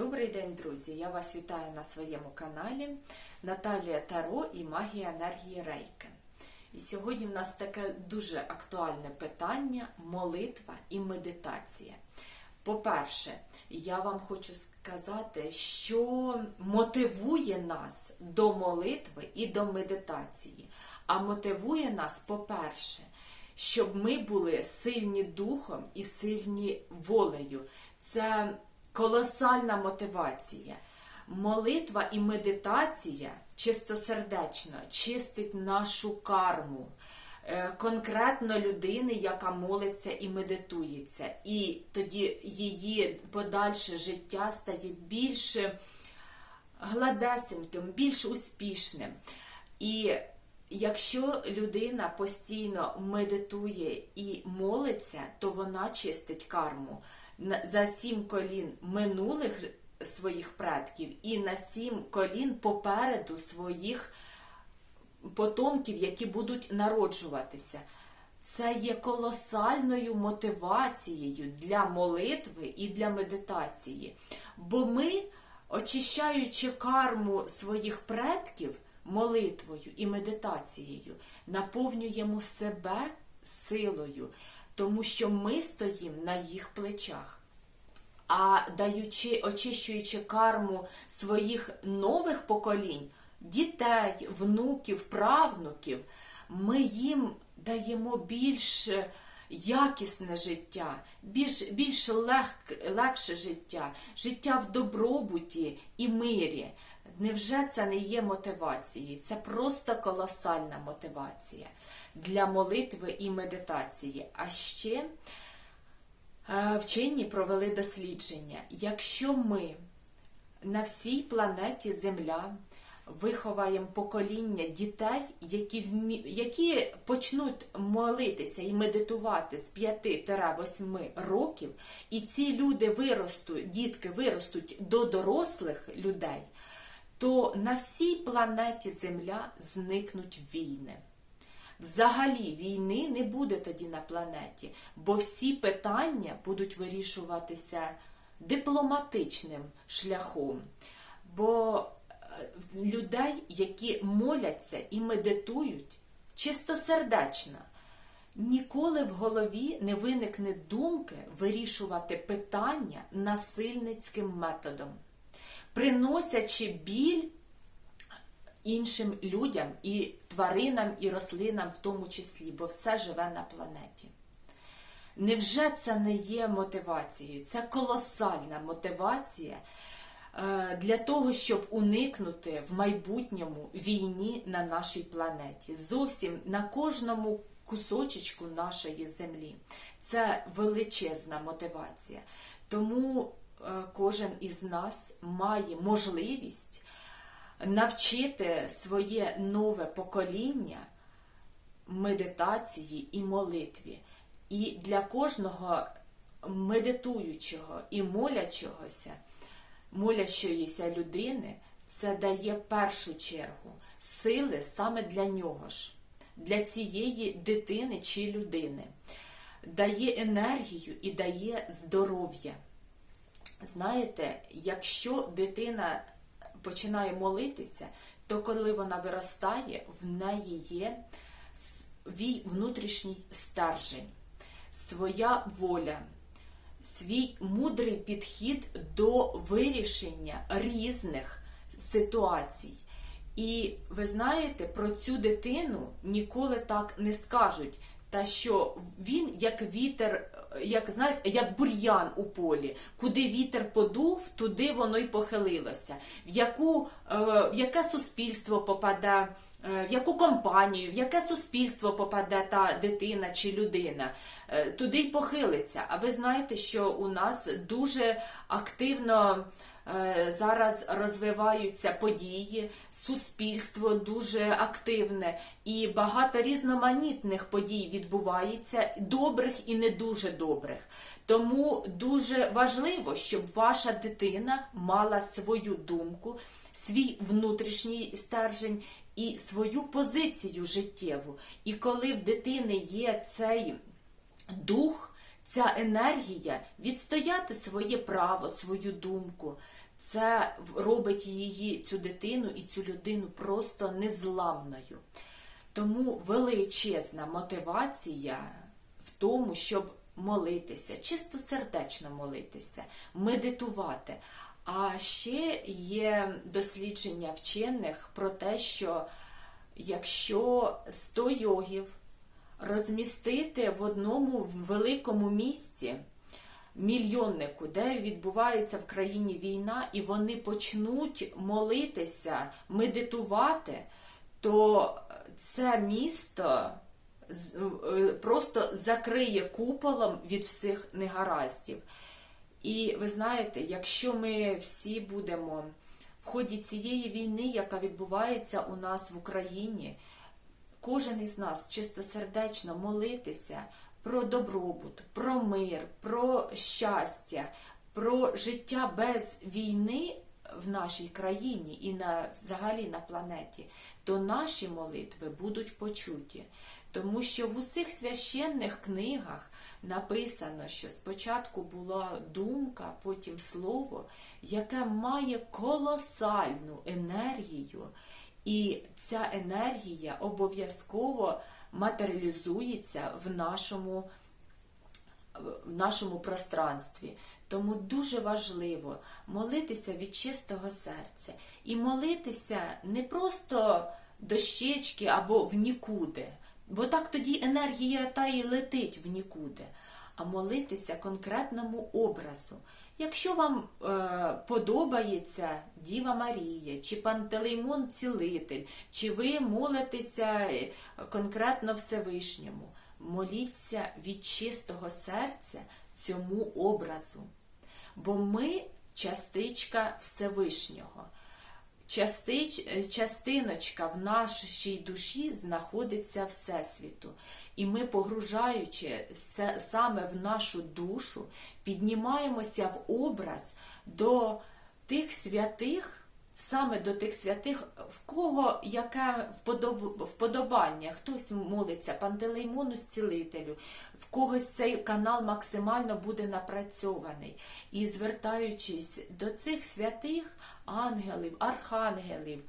Добрий день, друзі! Я вас вітаю на своєму каналі Наталія Таро і Магія енергії Рейки. І сьогодні в нас таке дуже актуальне питання молитва і медитація. По-перше, я вам хочу сказати, що мотивує нас до молитви і до медитації. А мотивує нас, по-перше, щоб ми були сильні духом і сильні волею. Це колосальна мотивація. Молитва і медитація чистосердечно чистить нашу карму. Е, Конкретно людини, яка молиться і медитується, і тоді її подальше життя стає більш гладесеньким, більш успішним. І якщо людина постійно медитує і молиться, то вона чистить карму за сім колін минулих своїх предків і на сім колін попереду своїх потомків, які будуть народжуватися. Це є колосальною мотивацією для молитви і для медитації. Бо ми, очищаючи карму своїх предків молитвою і медитацією, наповнюємо себе силою, тому що ми стоїмо на їх плечах. А даючи, очищуючи карму своїх нових поколінь, дітей, внуків, правнуків, ми їм даємо більш якісне життя, більш, більш лег, легше життя, життя в добробуті і мирі. Невже це не є мотивацією? Це просто колосальна мотивація для молитви і медитації. А ще Е, Вчені провели дослідження. Якщо ми на всій планеті Земля виховаємо покоління дітей, які, які почнуть молитися і медитувати з 5-8 років, і ці люди виростуть, дітки виростуть до дорослих людей, то на всій планеті Земля зникнуть війни. Взагалі війни не буде тоді на планеті, бо всі питання будуть вирішуватися дипломатичним шляхом. Бо е, людей, які моляться і медитують чистосердечно, ніколи в голові не виникне думки вирішувати питання насильницьким методом, приносячи біль іншим людям, і тваринам, і рослинам в тому числі, бо все живе на планеті. Невже це не є мотивацією? Це колосальна мотивація е, для того, щоб уникнути в майбутньому війні на нашій планеті. Зовсім на кожному кусочечку нашої землі. Це величезна мотивація. Тому кожен із нас має можливість навчити своє нове покоління медитації і молитві. І для кожного медитуючого і молячогося, молящоїся людини, це дає першу чергу сили саме для нього ж, для цієї дитини чи людини, дає енергію і дає здоров'я. Знаєте, якщо дитина починає молитися, то коли вона виростає, в неї є свій внутрішній стержень, своя воля, свій мудрий підхід до вирішення різних ситуацій. І ви знаєте, про цю дитину ніколи так не скажуть, та що він як вітер, як знаєте, як бур'ян у полі, куди вітер подув, туди воно й похилилося. В яку е, в яке суспільство попаде, е, в яку компанію, в яке суспільство попаде та дитина чи людина, е, туди й похилиться. А ви знаєте, що у нас дуже активно. Е, Зараз розвиваються події, суспільство дуже активне і багато різноманітних подій відбувається, добрих і не дуже добрих. Тому дуже важливо, щоб ваша дитина мала свою думку, свій внутрішній стержень і свою позицію життєву. І коли в дитини є цей дух, ця енергія відстояти своє право, свою думку. Це робить її, цю дитину і цю людину просто незламною. Тому величезна мотивація в тому, щоб молитися, чистосердечно молитися, медитувати. А ще є дослідження вчених про те, що якщо 100 йогів розмістити в одному великому місті, мільйоннику, де відбувається в країні війна, і вони почнуть молитися, медитувати, то це місто просто закриє куполом від всіх негараздів. І ви знаєте, якщо ми всі будемо в ході цієї війни, яка відбувається у нас в Україні, кожен із нас чистосердечно молитися про добробут, про мир, про щастя, про життя без війни в нашій країні і на взагалі на планеті, то наші молитви будуть почуті. Тому що в усіх священних книгах написано, що спочатку була думка, потім слово, яке має колосальну енергію, і ця енергія обов'язково матеріалізується в нашому, в нашому пространстві. Тому дуже важливо молитися від чистого серця. І молитися не просто дощечки або в нікуди. Бо так тоді енергія та й летить в нікуди, а молитися конкретному образу. Якщо вам е, подобається Діва Марія, чи Пантелеймон Цілитель, чи ви молитеся конкретно Всевишньому, моліться від чистого серця цьому образу. Бо ми частичка Всевишнього. Частич, частиночка в нашій душі знаходиться Всесвіту. І ми, погружаючи саме в нашу душу, піднімаємося в образ до тих святих, саме до тих святих, в кого яке вподобання. Хтось молиться Пантелеймону зцілителю, в когось цей канал максимально буде напрацьований. І звертаючись до цих святих ангелів, архангелів,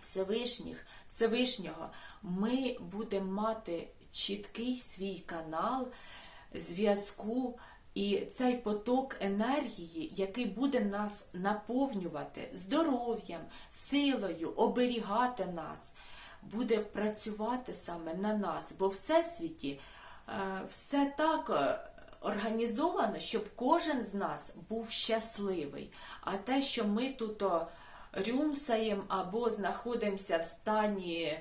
Всевишніх, Всевишнього, ми будемо мати чіткий свій канал зв'язку. І цей поток енергії, який буде нас наповнювати здоров'ям, силою, оберігати нас, буде працювати саме на нас. Бо в всесвіті е, все так е, організовано, щоб кожен з нас був щасливий. А те, що ми тут рюмсаємо або знаходимося в стані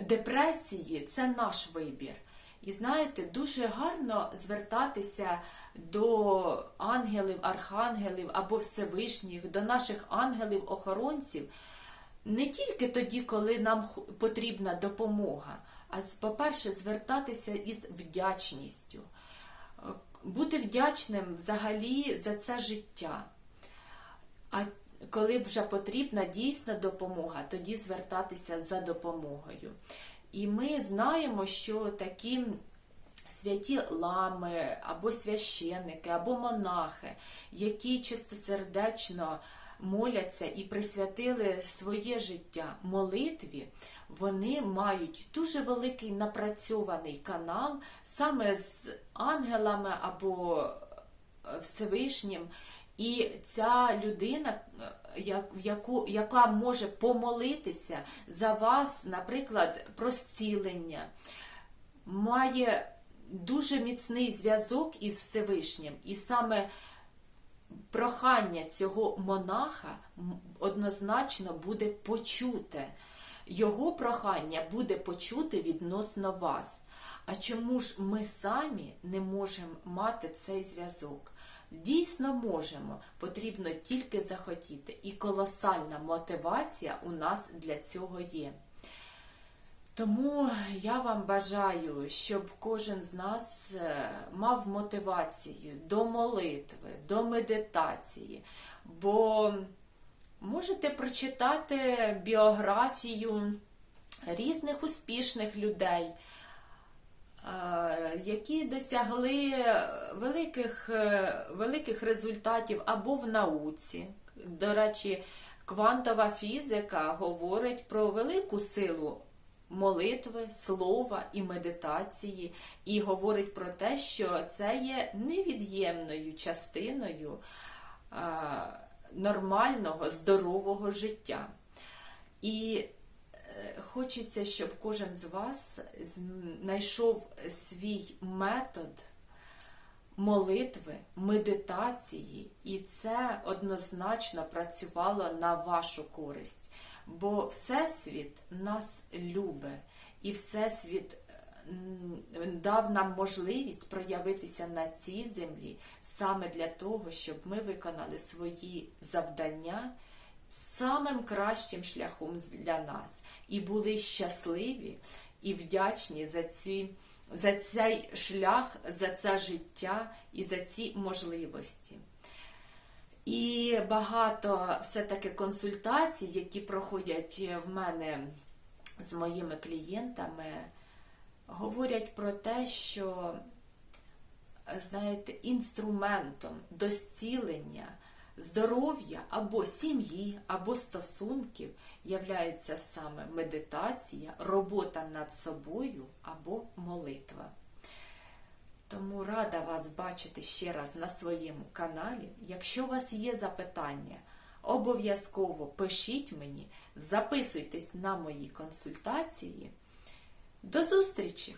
депресії, це наш вибір. І знаєте, дуже гарно звертатися до ангелів, архангелів або Всевишніх, до наших ангелів-охоронців не тільки тоді, коли нам потрібна допомога, а по-перше, звертатися із вдячністю, бути вдячним взагалі за це життя. А коли вже потрібна дійсна допомога, тоді звертатися за допомогою. І ми знаємо, що такі святі лами, або священники, або монахи, які чистосердечно моляться і присвятили своє життя молитві, вони мають дуже великий напрацьований канал саме з ангелами або е, Всевишнім. І ця людина, яку, яка може помолитися за вас, наприклад, про зцілення, має дуже міцний зв'язок із Всевишнім. І саме прохання цього монаха однозначно буде почуте. Його прохання буде почути відносно вас. А чому ж ми самі не можемо мати цей зв'язок? Дійсно можемо, потрібно тільки захотіти. І колосальна мотивація у нас для цього є. Тому я вам бажаю, щоб кожен з нас е, мав мотивацію до молитви, до медитації, бо можете прочитати біографію різних успішних людей. Е, які досягли великих, е, великих результатів або в науці. До речі, квантова фізика говорить про велику силу молитви, слова і медитації, і говорить про те, що це є невід'ємною частиною е, нормального, здорового життя. І хочеться, щоб кожен з вас знайшов свій метод молитви, медитації, і це однозначно працювало на вашу користь. Бо Всесвіт нас любить, і Всесвіт дав нам можливість проявитися на цій землі саме для того, щоб ми виконали свої завдання самим кращим шляхом для нас і були щасливі і вдячні за ці. За цей шлях, за це життя і за ці можливості. І багато все-таки консультацій, які проходять в мене з моїми клієнтами, говорять про те, що, знаєте, інструментом до зцілення здоров'я або сім'ї, або стосунків являється саме медитація, робота над собою або молитва. Тому рада вас бачити ще раз на своєму каналі. Якщо у вас є запитання, обов'язково пишіть мені, записуйтесь на мої консультації. До зустрічі!